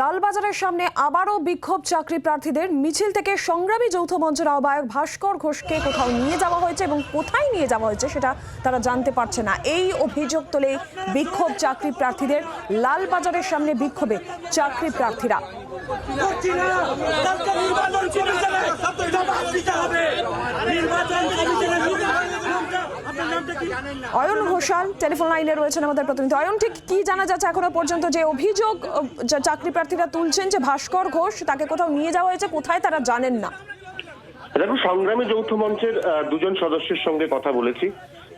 লালবাজারের সামনে আবারও বিক্ষোভ চাকরি প্রার্থীদের মিছিল থেকে সংগ্রামী যৌথ মঞ্চের আহ্বায়ক ভাস্কর ঘোষকে কোথাও নিয়ে যাওয়া হয়েছে এবং কোথায় নিয়ে যাওয়া হয়েছে সেটা তারা জানতে পারছে না। এই অভিযোগ তোলে বিক্ষোভ চাকরি প্রার্থীদের লালবাজারের সামনে বিক্ষোভে চাকরি প্রার্থীরা। অয়ন ঘোষাল টেলিফোন লাইনে রয়েছেন আমাদের প্রতিনিধি। অয়ন ঠিক কি জানা যাচ্ছে এখনও পর্যন্ত যে অভিযোগ চাকরি প্রার্থীরা তুলছেন যে ভাস্কর ঘোষ তাকে কোথাও নিয়ে যাওয়া হয়েছে কোথায় তারা জানেন না? দেখো সংগ্রামী যৌথ মঞ্চের আহ, দুজন সদস্যের সঙ্গে কথা বলেছি।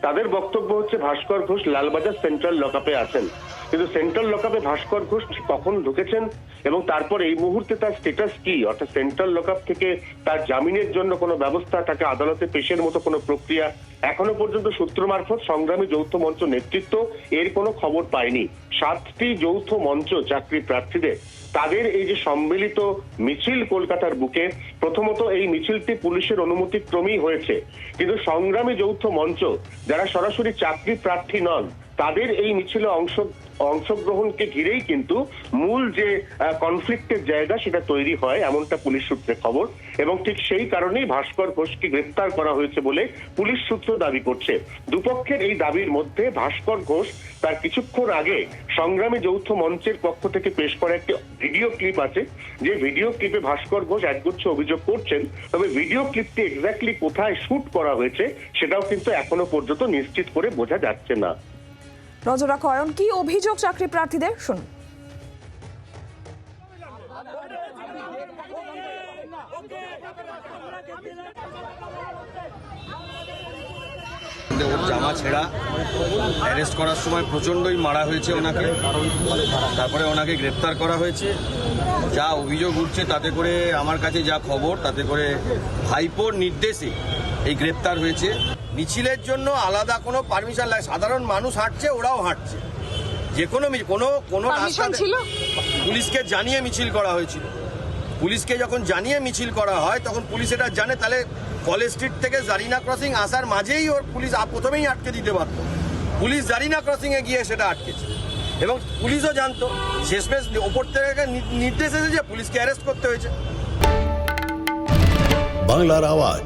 তাদের বক্তব্য হচ্ছে ভাস্কর ঘোষ লালবাজার সেন্ট্রাল লকআপে আছেন। কিন্তু সেন্ট্রাল লকআপে ভাস্কর ঘোষ কখন ঢুকেছেন এবং তারপর এই মুহূর্তে তার স্টেটাস কি? অর্থাৎ সেন্ট্রাল লকআপ থেকে তার জামিনের জন্য কোনো ব্যবস্থা, তাকে আদালতে পেশের মতো কোনো প্রক্রিয়া এখনও পর্যন্ত সূত্র মারফত সংগ্রামী যৌথ মঞ্চ নেতৃত্ব এর কোনো খবর পায়নি। সাতটি যৌথ মঞ্চ চাকরি প্রার্থীদের তাদের এই যে সম্মিলিত মিছিল কলকাতার বুকে, প্রথমত এই মিছিলটি পুলিশের অনুমতি ক্রমেই হয়েছে। কিন্তু সংগ্রামী যৌথ মঞ্চ, যারা সরাসরি চাকরি প্রার্থী নন তাদের এই মিছিলে অংশ, অংশগ্রহণকে ঘিরেই কিন্তু মূল যে কনফ্লিক্টের জায়গা সেটা তৈরি হয়, এমনটা পুলিশ সূত্রে খবর। এবং ঠিক সেই কারণেই ভাস্কর ঘোষকে গ্রেপ্তার করা হয়েছে বলে পুলিশ সূত্র দাবি করছে। দুপক্ষের এই দাবির মধ্যে ভাস্কর ঘোষ তার কিছুক্ষণ আগে সংগ্রামী যৌথ মঞ্চের পক্ষ থেকে পেশ করা একটি ভিডিও ক্লিপ আছে। যে ভিডিও ক্লিপে ভাস্কর ঘোষ একগুচ্ছ অভিযোগ করছেন। তবে ভিডিও ক্লিপটি এক্স্যাক্টলি কোথায় শুট করা হয়েছে সেটাও কিন্তু এখনও পর্যন্ত নিশ্চিত করে বোঝা যাচ্ছে না। নজর রাখো, অয়ন, কি অভিযোগ চাকরি প্রার্থীদের? শুনুন। ওর জামা ছেঁড়া অ্যারেস্ট করার সময় প্রচণ্ডই মারা হয়েছে ওনাকে। তারপরে ওনাকে গ্রেপ্তার করা হয়েছে। যা অভিযোগ উঠছে, তাতে করে আমার কাছে যা খবর, তাতে করে ভাইপোর নির্দেশে এই গ্রেপ্তার হয়েছে। মিছিলের জন্য আলাদা কোনো পারমিশন লাগে সাধারণ মানুষ হাঁটছে ওরাও হাঁটছে। যে কোনো কোনো কোনো ছিল? পুলিশকে জানিয়ে মিছিল করা হয়েছিল। পুলিশকে যখন জানিয়ে মিছিল করা হয় তখন পুলিশ এটা জানে তাহলে কলেজ স্ট্রিট থেকে জারিনা ক্রসিং আসার মাঝেই ওর পুলিশ প্রথমেই আটকে দিতে পারত পুলিশ জারিনা ক্রসিং এ গিয়ে সেটা আটকেছে। এবং পুলিশও জানতো। শেষমেশ ওপর থেকে নির্দেশ এসেছে পুলিশকে অ্যারেস্ট করতে হয়েছে। বাংলার আওয়াজ।